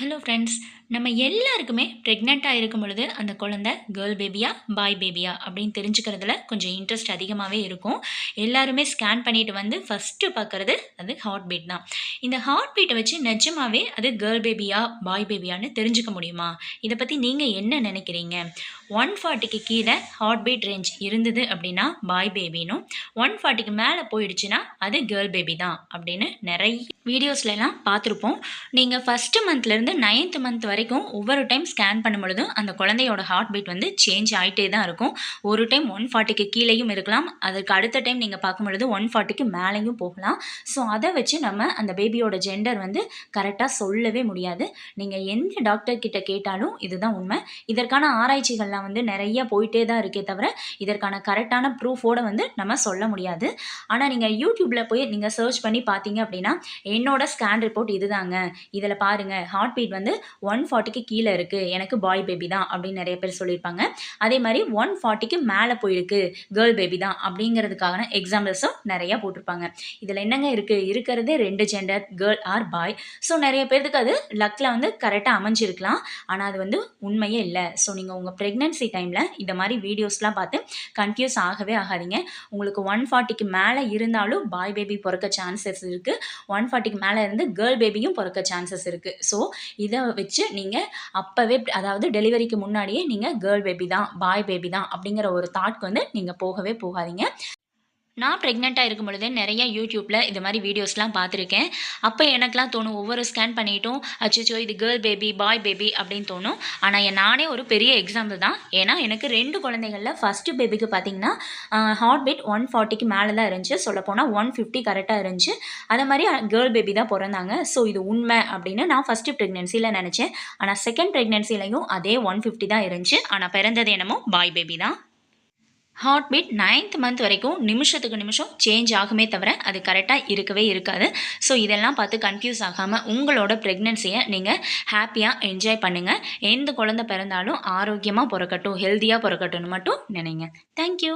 Hello friends நம்ம எல்லாருக்குமே ப்ரெக்னெண்ட்டாக இருக்கும் பொழுது அந்த குழந்தை கேர்ள் பேபியா பாய் பேபியா அப்படின்னு தெரிஞ்சுக்கிறதுல கொஞ்சம் இன்ட்ரெஸ்ட் அதிகமாகவே இருக்கும். எல்லாருமே ஸ்கேன் பண்ணிட்டு வந்து ஃபஸ்ட்டு பார்க்குறது அது ஹார்ட் பீட் தான். இந்த ஹார்ட் பீட்டை வச்சு நிஜமாவே அது கேர்ள் பேபியா பாய் பேபியான்னு தெரிஞ்சுக்க முடியுமா? இதை பற்றி நீங்கள் என்ன நினைக்கிறீங்க? ஒன் ஃபார்ட்டிக்கு கீழே ஹார்ட் பீட் ரேஞ்ச் இருந்தது அப்படின்னா பாய் பேபினும் ஒன் ஃபார்ட்டிக்கு மேலே போயிடுச்சுன்னா அது கேர்ள் பேபி தான் அப்படின்னு நிறைய வீடியோஸ்லாம் பார்த்துருப்போம். நீங்கள் ஃபஸ்ட்டு மந்த்லேருந்து நைன்த் மந்த் வரைக்கும் ஒவ்வொரு டைம் ஸ்கேன் பண்ணும் பொழுதும் அந்த குழந்தையோட ஹார்ட் பீட் வந்து சேஞ்ச் ஆகிட்டே தான் இருக்கும். ஒரு டைம் ஒன் ஃபார்ட்டிக்கு கீழேயும் இருக்கலாம். அதுக்கு அடுத்த டைம் நீங்கள் பார்க்கும் பொழுது ஒன் ஃபார்ட்டிக்கு மேலேயும் போகலாம். ஸோ அதை வச்சு நம்ம அந்த பேபியோட ஜெண்டர் வந்து கரெக்டாக சொல்லவே முடியாது. நீங்கள் எந்த டாக்டர் கிட்ட கேட்டாலும் இதுதான் உண்மை. இதற்கான ஆராய்ச்சிகள்லாம் வந்து நிறைய போயிட்டே தான் இருக்கே தவிர இதற்கான கரெக்டான ப்ரூஃபோடு வந்து நம்ம சொல்ல முடியாது. ஆனால் நீங்கள் யூடியூப்பில் போய் நீங்கள் சர்ச் பண்ணி பார்த்தீங்க அப்படின்னா என்னோட ஸ்கேன் ரிப்போர்ட் இதுதாங்க. இதில் பாருங்கள் ஹார்ட் பீட் வந்து ஒன் ஃபார்ட்டிக்கு கீழே இருக்குது எனக்கு பாய் பேபி தான் அப்படின்னு நிறைய பேர் சொல்லியிருப்பாங்க. அதே மாதிரி ஒன் ஃபார்ட்டிக்கு மேலே போயிருக்கு. கேர்ள் பேபி தான் அப்படிங்கிறதுக்கான எக்ஸாம்பிள்ஸும் நிறையா போட்டிருப்பாங்க. இதில் என்னங்க இருக்குது இருக்கிறதே ரெண்டு gender girl or boy so நிறைய பேருக்கு அது லக்கில் வந்து கரெக்டாக அமைஞ்சிருக்கலாம். ஆனால் அது வந்து உண்மையே இல்லை. ஸோ நீங்கள் உங்கள் ப்ரெக்னென்சி டைமில் இந்த மாதிரி வீடியோஸ்லாம் பார்த்து கன்ஃபியூஸ் ஆகவே ஆகாதீங்க. உங்களுக்கு ஒன் ஃபார்ட்டிக்கு மேலே இருந்தாலும் பாய் பேபி பிறக்க சான்சஸ் இருக்குது ஒன் ஃபார்ட்டிக்கு மேலே இருந்து கேர்ள் பேபியும் பிறக்க சான்சஸ் இருக்குது ஸோ இதை வச்சு நீங்கள் அப்போவே அதாவது டெலிவரிக்கு முன்னாடியே நீங்கள் கேர்ள் பேபி தான் பாய் பேபி தான் அப்படிங்கிற ஒரு தாட்க்கு வந்து நீங்கள் போகவே போகாதீங்க. நான் ப்ரெக்னெண்ட்டாக இருக்கும் பொழுது நிறைய யூடியூப்பில் இது மாதிரி வீடியோஸ்லாம் பார்த்துருக்கேன். அப்போ எனக்குலாம் தோணும் ஒவ்வொரு ஸ்கேன் பண்ணிட்டும் அச்சோ இது கேர்ள் பேபி பாய் பேபி அப்படின்னு தோணும். ஆனால் நானே ஒரு பெரிய எக்ஸாம்பிள் தான். ஏன்னா எனக்கு ரெண்டு குழந்தைகளில் ஃபஸ்ட்டு பேபிக்கு பார்த்தீங்கன்னா ஹார்ட் பீட் ஒன் ஃபார்ட்டிக்கு மேலே தான் இருந்துச்சு. சொல்லப்போனால் ஒன் ஃபிஃப்டி கரெக்டாக இருந்துச்சு. அதே மாதிரி கேர்ள் பேபி தான் பிறந்தாங்க. ஸோ இது உண்மை அப்படின்னு நான் ஃபஸ்ட்டு ப்ரெக்னென்சியில் நினச்சேன். ஆனால் செகண்ட் ப்ரெக்னென்சிலையும் அதே ஒன் ஃபிஃப்டி தான் இருந்துச்சு. ஆனால் பிறந்தது என்னமோ பாய் பேபி தான். ஹார்ட் பீட் நைன்த் மந்த் வரைக்கும் நிமிஷத்துக்கு நிமிஷம் சேஞ்ச் ஆகுமே தவிர அது கரெக்டாக இருக்கவே இருக்காது. ஸோ இதெல்லாம் பார்த்து கன்ஃபியூஸ் ஆகாமல் உங்களோட ப்ரெக்னென்சியை நீங்கள் ஹாப்பியாக என்ஜாய் பண்ணுங்கள் எந்த குழந்தை பிறந்தாலும் ஆரோக்கியமாக பிறக்கட்டும் ஹெல்த்தியாக பிறக்கட்டும்னு மட்டும் நினைங்க. தேங்க்யூ